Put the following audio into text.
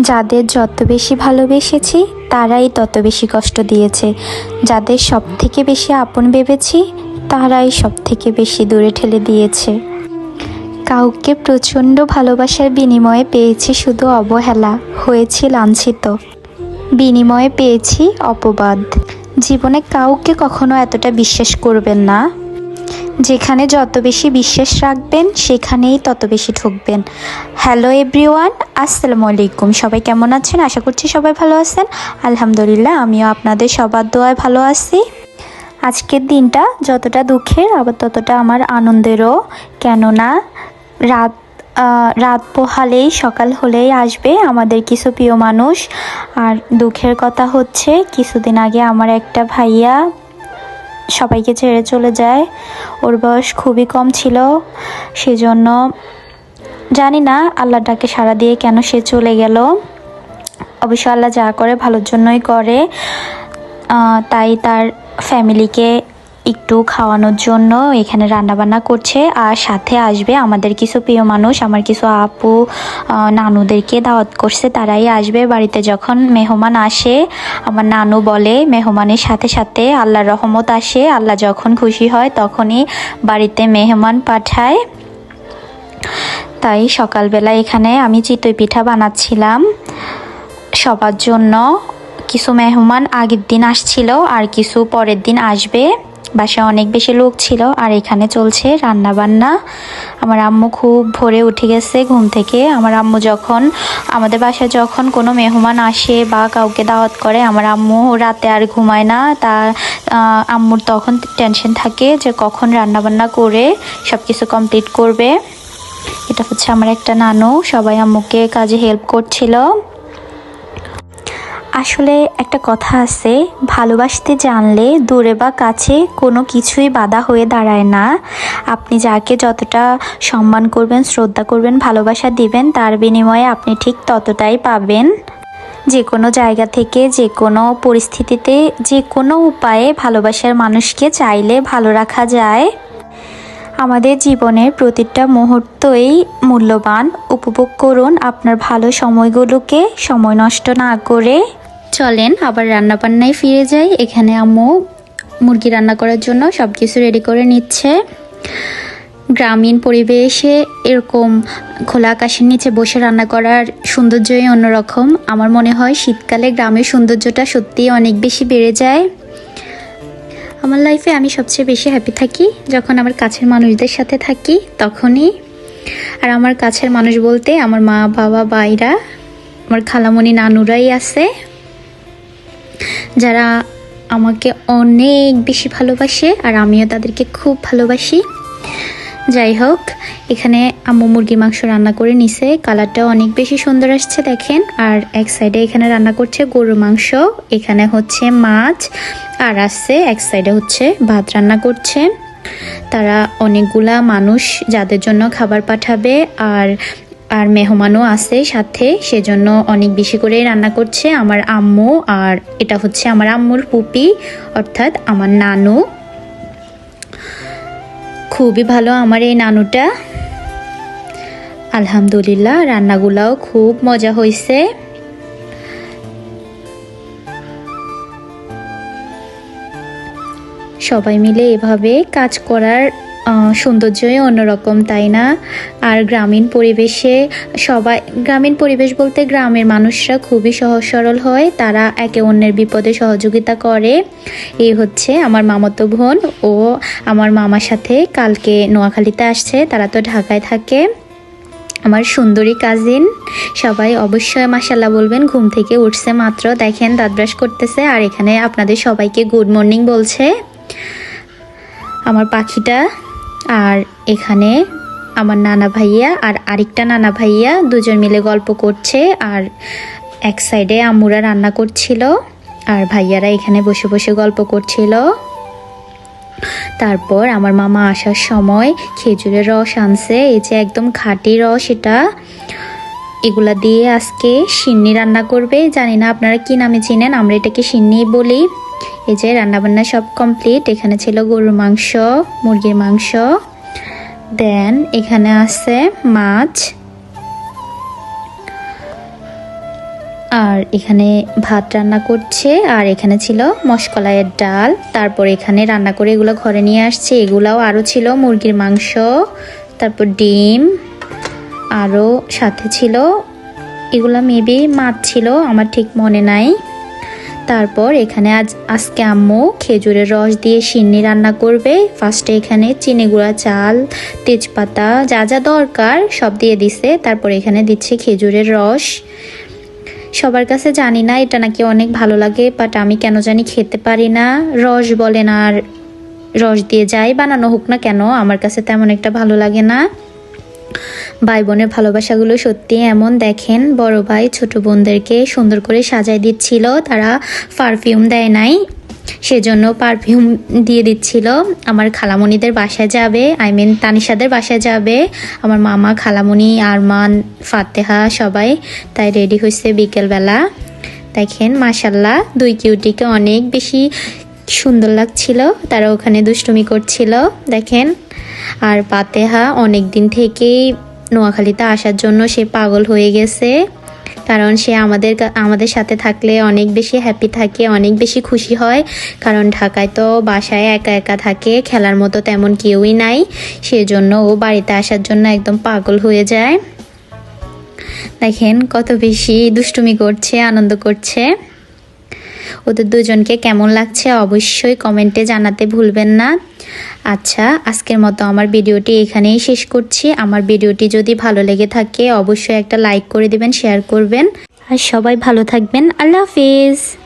যাদের যত বেশি ভালোবেসেছি, তারাই তত বেশি কষ্ট দিয়েছে। যাদের সব থেকে বেশি আপন ভেবেছি, তারাই সব থেকে বেশি দূরে ঠেলে দিয়েছে। কাউকে প্রচণ্ড ভালোবাসার বিনিময়ে পেয়েছি শুধু অবহেলা, হয়েছি লাঞ্ছিত। বিনিময়ে পেয়েছি অপবাদ। জীবনে কাউকে কখনো এতটা বিশ্বাস করবেন না। যেখানে যত বেশি বিশ্বাস রাখবেন, সেখানেই তত বেশি ঠকবেন। হ্যালো এভরিওয়ান আসসালামু আলাইকুম। সবাই কেমন আছেন? আশা করছি সবাই ভালো আছেন। আলহামদুলিল্লাহ, আমিও আপনাদের সবার দোয়ায় ভালো আছি। আজকের দিনটা যতটা দুঃখের, আবার ততটা আমার আনন্দেরও। কেননা, রাত রাত পোহালেই, সকাল হলেই আসবে আমাদের কিছু প্রিয় মানুষ। আর দুঃখের কথা হচ্ছে, কিছুদিন আগে আমার একটা ভাইয়া সবাইকে ছেড়ে চলে যায়। ওর বয়স খুবই কম ছিল। সেজন্য জানি না আল্লাহ ডাকে সাড়া দিয়ে কেন সে চলে গেল। অবশ্য আল্লাহ যা করে ভালোর জন্যই করে। তাই তার ফ্যামিলিকে একটু খাওয়ানোর জন্য এখানে রান্নাবান্না করছে আর সাথে আসবে আমাদের কিছু প্রিয় মানুষ, আমার কিছু আপু নানুদেরকে দাওয়াত করছে। তারাই আসবে বাড়িতে যখন মেহমান আসে। আমার নানু বলে, মেহমানের সাথে সাথে আল্লাহর রহমত আসে। আল্লাহ যখন খুশি হয় তখনই বাড়িতে মেহমান পাঠায়। তাই সকালবেলা এখানে আমি চিতই পিঠা বানাচ্ছিলাম। সবার জন্য কিছু মেহমান আগের দিন আসছিল, আর কিছু পরের দিন আসবে। বাসায় অনেক বেশি লোক ছিল আর এখানে চলছে রান্না বান্না আমার আম্মু খুব ভোরে উঠে গেছে ঘুম থেকে। আমার আম্মু যখন, আমাদের বাসায় যখন কোনো মেহমান আসে বা কাউকে দাওয়াত করে, আমার আম্মু রাতে আর ঘুমায় না। তা আম্মুর তখন টেনশন থাকে যে কখন রান্না বান্না করে সব কিছু কমপ্লিট করবে। এটা হচ্ছে আমার একটা নানু। সবাই আম্মুকে কাজে হেল্প করছিল। আসলে একটা কথা আছে, ভালোবাসতে জানলে দূরে বা কাছে কোনো কিছুই বাধা হয়ে দাঁড়ায় না। আপনি যাকে যতটা সম্মান করবেন, শ্রদ্ধা করবেন, ভালোবাসা দিবেন, তার বিনিময়ে আপনি ঠিক ততটাই পাবেন। যে কোনো জায়গা থেকে, যে কোনো পরিস্থিতিতে, যে কোনো উপায়ে ভালোবাসার মানুষকে চাইলে ভালো রাখা যায়। আমাদের জীবনের প্রতিটা মুহূর্তই মূল্যবান। উপভোগ করুন আপনার ভালো সময়গুলোকে। সময় নষ্ট না করে। চলেন, আবার রান্নাবান্নায় ফিরে যাই। এখানে আম্মু মুরগি রান্না করার জন্য সব কিছু রেডি করে নিচ্ছে। গ্রামীণ পরিবেশে এরকম খোলা আকাশের নিচে বসে রান্না করার সৌন্দর্যই অন্যরকম। আমার মনে হয় শীতকালে গ্রামের সৌন্দর্যটা সত্যিই অনেক বেশি বেড়ে যায়। আমার লাইফে আমি সবচেয়ে বেশি হ্যাপি থাকি যখন আমার কাছের মানুষদের সাথে থাকি, তখনই। আর আমার কাছের মানুষ বলতে আমার মা, বাবা বাইরা আমার খালামণি, নানুরাই আছে। যারা আমাকে অনেক বেশি ভালোবাসে আর আমিও তাদেরকে খুব ভালোবাসি। যাই হোক, এখানে আম্মু মুরগি মাংস রান্না করে নিছে। কালারটা অনেক বেশি সুন্দর আসছে, দেখেন। আর এক সাইডে এখানে রান্না করছে গরুর মাংস, এখানে হচ্ছে মাছ, আর আসছে এক সাইডে হচ্ছে ভাত রান্না করছে। তারা অনেকগুলা মানুষ যাদের জন্য খাবার পাঠাবে, আর আর মেহমানও আছে সাথে, সেজন্য অনেক বেশি করে রান্না করছে আমার আম্মু আর এটা হচ্ছে আমার আম্মুর পুপি, অর্থাৎ আমার নানু। খুবই ভালো আমার এই নানুটা। আলহামদুলিল্লাহ, রান্নাগুলাও খুব মজা হয়েছে সবাই মিলে এভাবে কাজ করার সৌন্দর্যই অন্যরকম, তাই না? আর গ্রামীণ পরিবেশে সবাই, গ্রামীণ পরিবেশ বলতে গ্রামের মানুষরা খুবই সহজ সরল হয়, তারা একে অন্যের বিপদে সহযোগিতা করে। এই হচ্ছে আমার মামাতো বোন, ও আমার মামার সাথে কালকে নোয়াখালীতে আসছে, তারা তো ঢাকায় থাকে। আমার সুন্দরী কাজিন সবাই অবশ্যই মাসাল্লাহ বলবেন, ঘুম থেকে উঠছে মাত্র, দেখেন দাঁত ব্রাশ করতেছে, আর এখানে আপনাদের সবাইকে গুড মর্নিং বলছে। আমার পাখিটা আর এখানে আমার নানা ভাইয়া আর আরেকটা নানা ভাইয়া দুজন মিলে গল্প করছে আর এক সাইডে আম্মুরা রান্না করছিল আর ভাইয়ারা এখানে বসে বসে গল্প করছিল। তারপর আমার মামা আসার সময় খেজুরের রস আনছে, এই যে একদম খাঁটি রস এটা। এগুলা দিয়ে আজকে সিন্নি রান্না করবে। জানি না আপনারা কি নামে চিনেন, আমরা এটাকে সিন্নি বলি। এই যে রান্নাবান্না সব কমপ্লিট এখানে ছিল গরুর মাংস, মুরগির মাংস। দেন এখানে আছে মাছ। আর এখানে ভাত রান্না করছে। আর এখানে ছিল মশকলাইয়ের ডাল। তারপর এখানে রান্না করে এগুলো ঘরে নিয়ে আসছে। এগুলাও আরও ছিল, মুরগির মাংস, তারপর ডিম। আরও সাথে ছিল, এগুলো মেবি মাছ ছিল, আমার ঠিক মনে নাই। তারপর এখানে আজ, আজকে আম্মু খেজুরের রস দিয়ে সিন্নি রান্না করবে। ফার্স্টে এখানে চিনি গুঁড়া, চাল, তেজপাতা, যা যা দরকার সব দিয়ে দিছে। তারপর এখানে দিচ্ছে খেজুরের রস। সবার কাছে জানি না, এটা নাকি অনেক ভালো লাগে বাট আমি কেন জানি খেতে পারি না। রস বলেন আর রস দিয়ে যাই বানানো হোক না কেন, আমার কাছে তেমন একটা ভালো লাগে না। ভাই বোনের ভালোবাসাগুলো সত্যি এমন, দেখেন, বড় ভাই ছোট বোনদেরকে সুন্দর করে সাজায় দিচ্ছিল, তারা পারফিউম দেয় নাই, সেজন্য পারফিউম দিয়ে দিচ্ছিল। আমার খালামণিদের বাসায় যাবে আই মিন তানিশাদের বাসায় যাবে, আমার মামা, খালামণি, আরমান, ফাতেহা সবাই, তাই রেডি হয়েছে বিকেলবেলা। দেখেন মাসাল্লাহ দুই কিউটিকে অনেক বেশি সুন্দর লাগছিল, তারা ওখানে দুষ্টুমি করছিল, দেখেন। আর পাতেহা অনেক দিন থেকেই নোয়াখালীতে আসার জন্য সে পাগল হয়ে গেছে, কারণ সে আমাদের আমাদের সাথে থাকলে অনেক বেশি হ্যাপি থাকে, অনেক বেশি খুশি হয়, কারণ ঢাকায় তো বাসায় একা একা থাকে, খেলার মতো তেমন কেউই নাই, সেজন্য ও বাড়িতে আসার জন্য একদম পাগল হয়ে যায়। দেখেন কত বেশি দুষ্টুমি করছে, আনন্দ করছে। ওদের দুজনকে কেমন লাগছে অবশ্যই কমেন্টে জানাতে ভুলবেন না। আচ্ছা আজকের মতো আমার ভিডিওটি এখানেই শেষ করছি। আমার ভিডিওটি যদি ভালো লেগে থাকে, অবশ্যই একটা লাইক করে দিবেন, শেয়ার করবেন। আর সবাই ভালো থাকবেন। আল্লাহ হাফিজ।